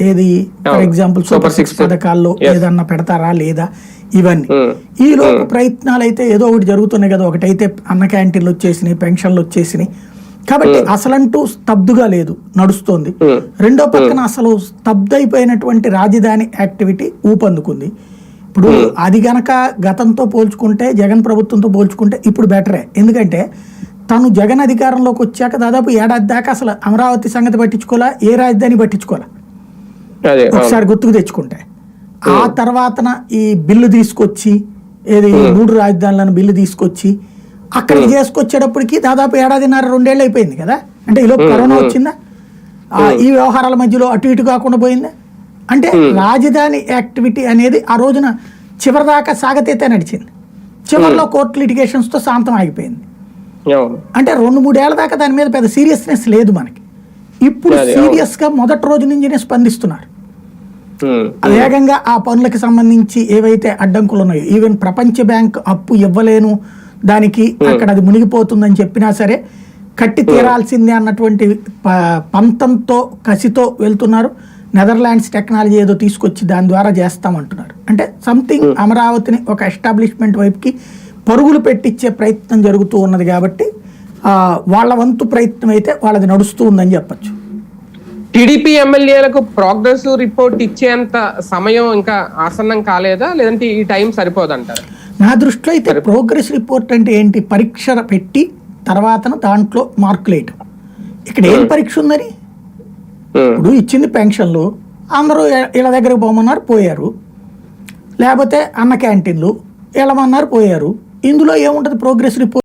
ఏది? For. Example super six. పథకాల్లో. ఏదన్నా పెడతారా లేదా? ఇవన్నీ. Hmm. ఈ లోపు ప్రయత్నాలు అయితే ఏదో ఒకటి జరుగుతున్నాయి కదా. ఒకటైతే అన్న క్యాంటీన్లు వచ్చేసినాయి పెన్షన్లు వచ్చేసినాయి. కాబట్టి అసలంటూ స్తబ్దుగా లేదు నడుస్తోంది. Hmm. రెండో పక్కన అసలు స్తబ్దైపోయినటువంటి రాజధాని యాక్టివిటీ ఊపందుకుంది. ఇప్పుడు అది గనక గతంతో పోల్చుకుంటే జగన్ ప్రభుత్వంతో పోల్చుకుంటే ఇప్పుడు బెటరే ఎందుకంటే తను జగన్ అధికారంలోకి వచ్చాక దాదాపు ఏడాది దాకా అసలు అమరావతి సంగతి పట్టించుకోవాలా? ఏ రాజధాని పట్టించుకోవాలా. ఒకసారి గుర్తుకు తెచ్చుకుంటే. ఆ తర్వాతన ఈ బిల్లు తీసుకొచ్చి ఏది మూడు రాజధానులను బిల్లు తీసుకొచ్చి అక్కడికి చేసుకొచ్చేటప్పటికి దాదాపు ఏడాదిన్నర రెండేళ్ళు అయిపోయింది కదా? అంటే ఈలోపు కరోనా వచ్చిందా? ఈ వ్యవహారాల మధ్యలో అటు ఇటు కాకుండా పోయిందా? అంటే రాజధాని యాక్టివిటీ అనేది ఆ రోజున చివరిదాకా సాగతీతే నడిచింది. చివరిలో కోర్టు లిటిగేషన్స్తో శాంతం ఆగిపోయింది. అంటే రెండు మూడేళ్ళ దాకా దాని మీద పెద్ద సీరియస్నెస్ లేదు మనకి. ఇప్పుడు. సీరియస్గా మొదటి రోజు నుంచినే స్పందిస్తున్నారు. వేగంగా ఆ పనులకు సంబంధించి ఏవైతే అడ్డంకులు ఉన్నాయో ఈవెన్ ప్రపంచ బ్యాంక్ అప్పు ఇవ్వలేను దానికి అక్కడ అది మునిగిపోతుందని చెప్పినా సరే కట్టి తీరాల్సిందే అన్నటువంటి పంతంతో కసితో వెళ్తున్నారు. నెదర్లాండ్స్ టెక్నాలజీ ఏదో తీసుకొచ్చి దాని ద్వారా చేస్తామంటున్నారు. అంటే సంథింగ్ అమరావతిని ఒక ఎస్టాబ్లిష్మెంట్ వైపుకి పరుగులు పెట్టించే ప్రయత్నం జరుగుతూ ఉన్నది కాబట్టి వాళ్ళ వంతు ప్రయత్నం అయితే వాళ్ళది నడుస్తూ ఉందని చెప్పొచ్చు. టీడీపీ ఎమ్మెల్యేలకు ప్రోగ్రెస్ రిపోర్ట్ ఇచ్చేంత సమయం ఇంకా ఆసన్నం కాలేదా? లేదంటే ఈ టైం సరిపోదంటారు? నా దృష్టిలో అయితే ప్రోగ్రెస్ రిపోర్ట్ అంటే ఏంటి? పరీక్ష పెట్టి తర్వాత దాంట్లో మార్కులు వేయటం ఇక్కడ ఏం పరీక్ష ఉందని ఇప్పుడు ఇచ్చింది పెన్షన్లు. అందరూ ఇళ్ళ దగ్గరకు పోమన్నారు పోయారు. లేకపోతే అన్న క్యాంటీన్లు వెళ్ళమన్నారు పోయారు. ఇందులో ఏముంటుంది ప్రోగ్రెస్ రిపోర్ట్?